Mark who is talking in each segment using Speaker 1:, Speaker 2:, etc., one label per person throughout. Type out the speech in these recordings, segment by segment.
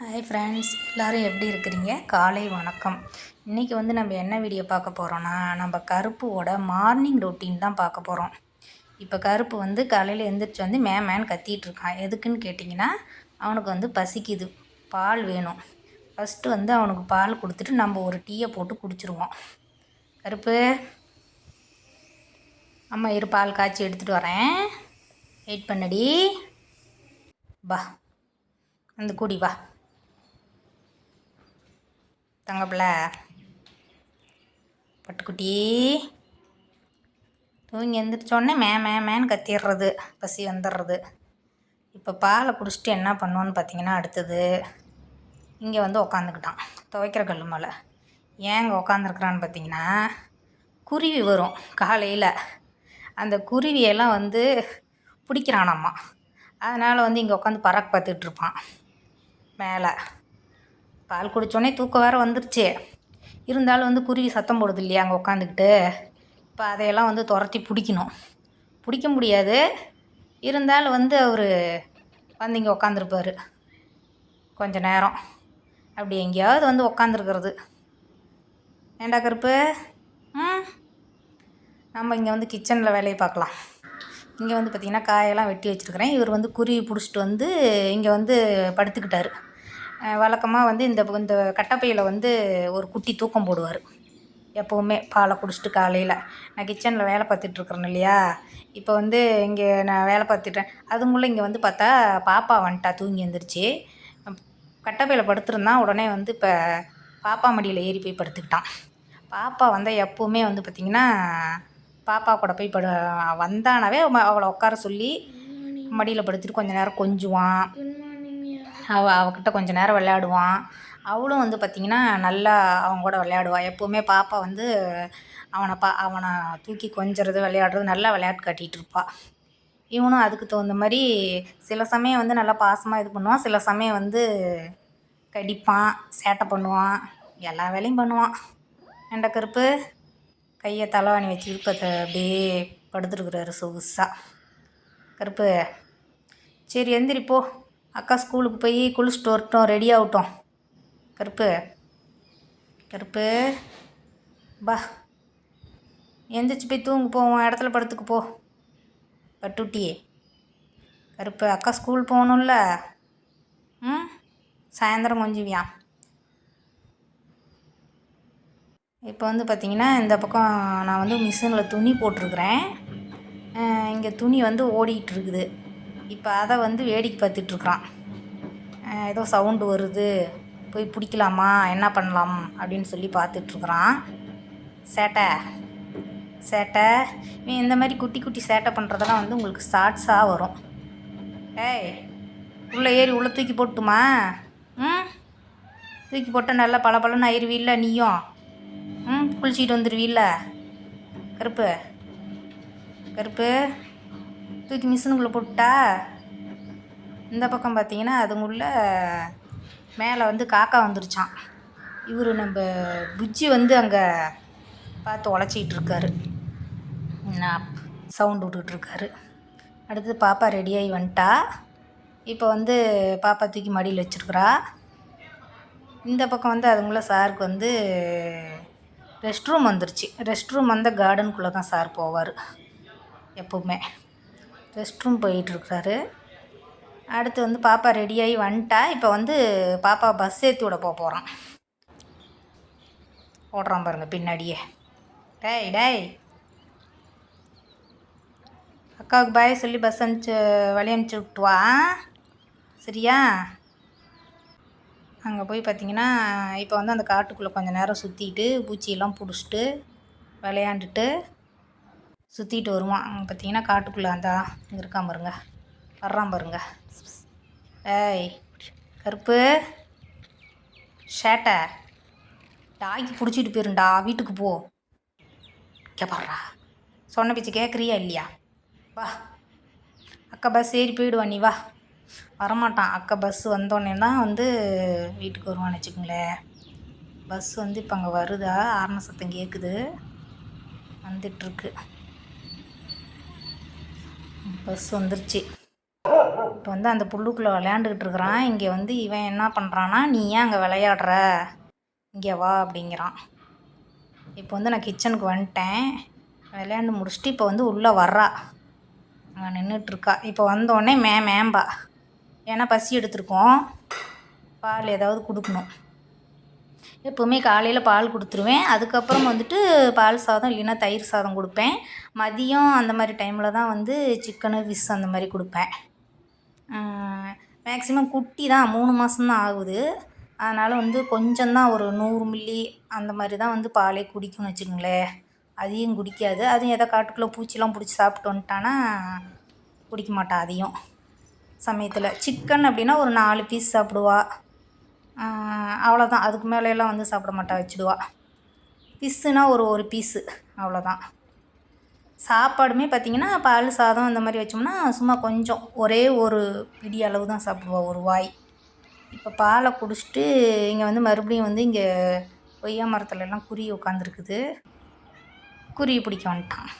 Speaker 1: Hi friends எல்லோரும் எப்படி இருக்கிறீங்க? காலை வணக்கம். இன்றைக்கி வந்து நம்ம என்ன வீடியோ பார்க்க போகிறோன்னா நம்ம கருப்போட மார்னிங் ரொட்டீன் தான் பார்க்க போகிறோம் இப்போ கருப்பு வந்து காலையில் எழுந்திரிச்சு வந்து மே மேன் இருக்கான். எதுக்குன்னு கேட்டிங்கன்னா அவனுக்கு வந்து பசிக்குது. பால் வேணும். ஃபஸ்ட்டு வந்து அவனுக்கு பால் கொடுத்துட்டு நம்ம ஒரு டீயை போட்டு குடிச்சிருவோம். கருப்பு அம்மா இரு பால் காய்ச்சி எடுத்துகிட்டு வரேன். வெயிட் பண்ணடி. வா. வந்து கூடி வா. தங்கப்பிள்ள. பட்டுக்குட்டி. தூங்கி எந்திரிச்சோடனே மே மே மேன்னு கத்திடுறது பசி வந்துடுறது இப்போ பாலை குடிச்சிட்டு என்ன பண்ணுவோன்னு பார்த்தீங்கன்னா அடுத்தது இங்கே வந்து உக்காந்துக்கிட்டான் துவைக்கிற கல் மேலே. ஏன் இங்கே உக்காந்துருக்குறான்னு பார்த்தீங்கன்னா குருவி வரும் காலையில். அந்த குருவியெல்லாம் வந்து பிடிக்கிறானாம்மா அதனால் வந்து இங்கே உட்காந்து பறக்க பார்த்துட்ருப்பான் மேலே. பால் குடித்தோடனே தூக்கம் வேறு வந்துருச்சு. இருந்தாலும் வந்து குருவி சத்தம் போடுது இல்லையா அங்கே உட்காந்துக்கிட்டு இப்போ அதையெல்லாம் வந்து துரத்தி பிடிக்கணும். பிடிக்க முடியாது. இருந்தாலும் வந்து அவர் வந்து இங்கே உக்காந்துருப்பார். கொஞ்ச நேரம். அப்படி எங்கேயாவது வந்து உக்காந்துருக்கிறது. ஏண்டா கருப்பு? ம். நம்ம இங்கே வந்து கிச்சனில் வேலையை பார்க்கலாம். இங்கே வந்து பார்த்திங்கன்னா காயெல்லாம் வெட்டி வச்சுருக்கிறேன். இவர் வந்து குருவி பிடிச்சிட்டு வந்து இங்கே வந்து படுத்துக்கிட்டார். வழக்கமாக வந்து இந்த இந்த கட்டப்பையில் வந்து ஒரு குட்டி தூக்கம் போடுவார். எப்போவுமே பாலை குடிச்சிட்டு காலையில். நான் கிச்சனில் வேலை பார்த்துட்ருக்குறேன் இல்லையா? இப்போ வந்து இங்கே நான் வேலை பார்த்துட்டேன். அதுங்குள்ளே இங்கே வந்து பார்த்தா பாப்பா வந்துட்டா தூங்கி எழுந்திரிச்சி கட்டப்பையில் படுத்துருந்தான் உடனே வந்து இப்போ பாப்பா மடியில் ஏறி போய் படுத்துக்கிட்டான் பாப்பா வந்தால் எப்போவுமே வந்து பார்த்திங்கன்னா பாப்பா கூட போய் படு வந்தானாவே அவளை உட்கார சொல்லி மடியில் படுத்துட்டு கொஞ்ச நேரம் கொஞ்சுவான். அவள் அவகிட்ட கொஞ்சம் நேரம் விளையாடுவான். அவளும் வந்து பார்த்திங்கன்னா நல்லா அவங்க கூட விளையாடுவாள் எப்போவுமே பாப்பா வந்து அவனை பா அவனை தூக்கி கொஞ்சறது விளையாடுறது நல்லா விளையாட்டு காட்டிகிட்டு இருப்பாள் இவனும் அதுக்கு தகுந்த மாதிரி சில சமயம் வந்து நல்லா பாசமாக இது பண்ணுவான். சில சமயம் வந்து கடிப்பான் சேட்டை பண்ணுவான் எல்லா வேலையும் பண்ணுவான். எண்ட கருப்பு கையை தலைவாணி வச்சு இருப்பதை அப்படியே படுத்துருக்குறாரு சொகுசாக கருப்பு சரி எந்திரிப்போ அக்கா ஸ்கூலுக்கு போய் குளிச்சுட்டு வரட்டும் ரெடி ஆகட்டும். கருப்பு கருப்பு. பா. எந்திரிச்சு போய் தூங்கு போவோம் இடத்துல படுத்துக்கு போ. பட்டுட்டியே கருப்பு அக்கா ஸ்கூல் போகணும்ல? ம்? சாயந்தரம் கொஞ்சிவியான் இப்போ வந்து பார்த்திங்கன்னா இந்த பக்கம் நான் வந்து மிஷினில் துணி போட்டிருக்குறேன். இங்கே துணி வந்து ஓடிக்கிட்டு இருக்குது. இப்போ அதை வந்து வேடிக்கை பார்த்துட்ருக்குறான். ஏதோ சவுண்டு வருது. போய் பிடிக்கலாமா? என்ன பண்ணலாம்? அப்படின்னு சொல்லி பார்த்துட்ருக்குறான். சேட்டை. சேட்டை. இந்த மாதிரி குட்டி குட்டி சேட்டை பண்ணுறதெல்லாம் வந்து உங்களுக்கு ஷார்ட்ஸாக வரும். ஏய் உள்ளே ஏறி உள்ளே தூக்கி போட்டுமா ம்? தூக்கி போட்டால் நல்லா பல பலன்னு ஆயிடுவீல்ல நீயும்? ம்? குளிச்சிட்டு வந்துடுவீல்ல கருப்பு. கருப்பு. தூக்கி மிஷினுக்குள்ளே போட்டா இந்த பக்கம் பார்த்தீங்கன்னா அதுங்குள்ள மேலே வந்து காக்கா வந்துருச்சான் இவர் நம்ம புஜ்ஜி வந்து அங்கே பார்த்து உழைச்சிக்கிட்டு இருக்காரு நான் சவுண்டு விட்டுட்ருக்காரு. அடுத்து பாப்பா ரெடியாகி வந்துட்டா இப்போ வந்து பாப்பா தூக்கி மடியில் வச்சுருக்குறா. இந்த பக்கம் வந்து அதுங்குள்ள சாருக்கு வந்து ரெஸ்ட் ரூம் வந்துருச்சு. ரெஸ்ட் ரூம் வந்தால் கார்டனுக்குள்ளே தான் சார் போவார். எப்போவுமே. ரெஸ்ட் ரூம் போயிட்டுருக்கிறாரு. அடுத்து வந்து பாப்பா ரெடியாகி வந்துட்டா. இப்போ வந்து பாப்பா பஸ் ஏற்றி விட போக போகிறான் ஓடுறான் பாருங்கள் பின்னாடியே. டேய் டேய். அக்காவுக்கு பாய் சொல்லி பஸ் அனுப்பிச்சு வழி அனுப்பிச்சி விட்டுவா சரியா? அங்கே போய் பார்த்தீங்கன்னா இப்போ வந்து அந்த காட்டுக்குள்ளே கொஞ்சம் நேரம் சுற்றிட்டு பூச்சியெல்லாம் பிடிச்சிட்டு விளையாண்டுட்டு சுற்றிட்டு வருவான். அங்கே பார்த்தீங்கன்னா காட்டுக்குள்ளே அந்த இங்கே இருக்கான் பாருங்க. வர்றான் பாருங்க. ஏய் கருப்பு. ஷேட்டை டாய்க்கு பிடிச்சிட்டு போயிருண்டா. வீட்டுக்கு போ. கேப்பாடுறா சொன்ன பேச்சு கேட்குறியா இல்லையா? வா. அக்கா பஸ் ஏறி போயிடுவான் நீ வா. வரமாட்டான். அக்கா பஸ் வந்தோடனே தான் வந்து வீட்டுக்கு வருவான்னு வச்சுக்கோங்களேன். பஸ் வந்து இப்போ அங்கே வருதா? ஆரண சத்தம் கேட்குது வந்துட்டுருக்கு பஸ் வந்துருச்சு. இப்போ வந்து அந்த புல்லுக்குள்ளே விளையாண்டுக்கிட்டு இருக்கிறான். இங்கே வந்து இவன் என்ன பண்ணுறான்னா நீ ஏன் அங்கே விளையாடுற? இங்கே வா அப்படிங்கிறான். இப்போ வந்து நான் கிச்சனுக்கு வந்துட்டேன். விளையாண்டு முடிச்சுட்டு இப்போ வந்து உள்ளே வர்றா. அங்கே நின்றுட்டுருக்கா இப்போ வந்தோடனே மே மேம்பா. ஏன்னா பசி எடுத்திருக்கோம். பால் ஏதாவது கொடுக்கணும். எப்போவுமே காலையில் பால் கொடுத்துருவேன். அதுக்கப்புறம் வந்துட்டு பால் சாதம் இல்லைன்னா தயிர் சாதம் கொடுப்பேன். மதியம் அந்த மாதிரி டைமில் தான் வந்து சிக்கனு ஃபிஷ் அந்த மாதிரி கொடுப்பேன். மேக்ஸிமம் குட்டி தான். மூணு மாதம்தான் ஆகுது. அதனால் வந்து கொஞ்சம் தான் ஒரு நூறு மில்லி அந்த மாதிரி தான் வந்து பாலே குடிக்கும்னு வச்சுக்கோங்களேன். அதையும் குடிக்காது. அதுவும் எதோ காட்டுக்குள்ளே பூச்சிலாம் பிடிச்சி சாப்பிட்டு வந்துட்டானா குடிக்க மாட்டா அதையும். சமயத்தில் சிக்கன் அப்படின்னா ஒரு நாலு பீஸ் சாப்பிடுவா. அவ்வளோதான் அதுக்கு மேலேலாம் வந்து சாப்பிட மாட்டா வச்சுடுவா. ஃபிஷ்ஷுனா ஒரு ஒரு பீஸு அவ்வளோதான் சாப்பாடுமே பார்த்திங்கன்னா பால் சாதம் இந்த மாதிரி வச்சோம்னா சும்மா கொஞ்சம். ஒரே ஒரு பிடி அளவு தான் சாப்பிடுவோம் ஒரு வாய். இப்போ பாலை குடிச்சிட்டு இங்கே வந்து மறுபடியும் வந்து இங்கே கொய்யா மரத்துல எல்லாம் குருவி உட்காந்துருக்குது குருவி பிடிக்க வந்துட்டான்.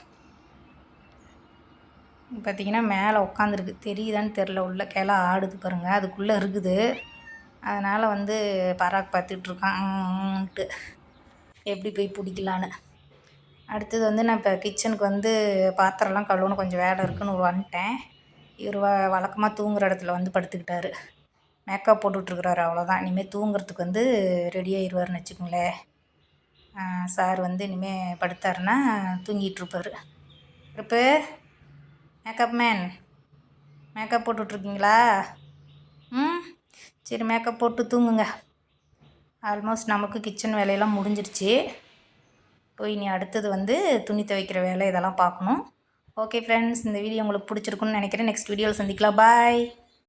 Speaker 1: பார்த்திங்கன்னா மேலே உட்காந்துருக்கு தெரியுதான்னு தெரில உள்ள கிளை ஆடுது பாருங்கள் அதுக்குள்ளே இருக்குது. அதனால் வந்து பராக் பார்த்துட்ருக்கான்ட்டு. எப்படி போய் பிடிக்கலான்னு. அடுத்தது வந்து நான் இப்போ கிச்சனுக்கு வந்து பாத்திரம்லாம் கழுவணும் கொஞ்சம் வேலை இருக்குன்னு வந்துட்டேன். இவர் வ வழக்கமாக தூங்குற இடத்துல வந்து படுத்துக்கிட்டாரு. மேக்கப் போட்டுட்ருக்குறாரு அவ்வளோதான். இனிமேல் தூங்குறதுக்கு வந்து ரெடி ஆயிடுவார்னு வச்சுக்கோங்களேன். சார் வந்து இனிமேல் படுத்தாருன்னா தூங்கிட்டுருப்பார் இப்போ மேக்கப் மேன் மேக்கப் போட்டுட்ருக்கீங்களா? ம்? சரி மேக்கப் போட்டு தூங்குங்க. ஆல்மோஸ்ட் நமக்கு கிச்சன் வேலையெல்லாம் முடிஞ்சிருச்சு. போய் நீ அடுத்தது வந்து துணி துவைக்கிற வேலை இதெல்லாம் பார்க்கணும். ஓகே ஃப்ரெண்ட்ஸ் இந்த வீடியோ உங்களுக்கு பிடிச்சிருக்குன்னு நினைக்கிறேன். நெக்ஸ்ட் வீடியோவில் சந்திக்கலாம். பாய்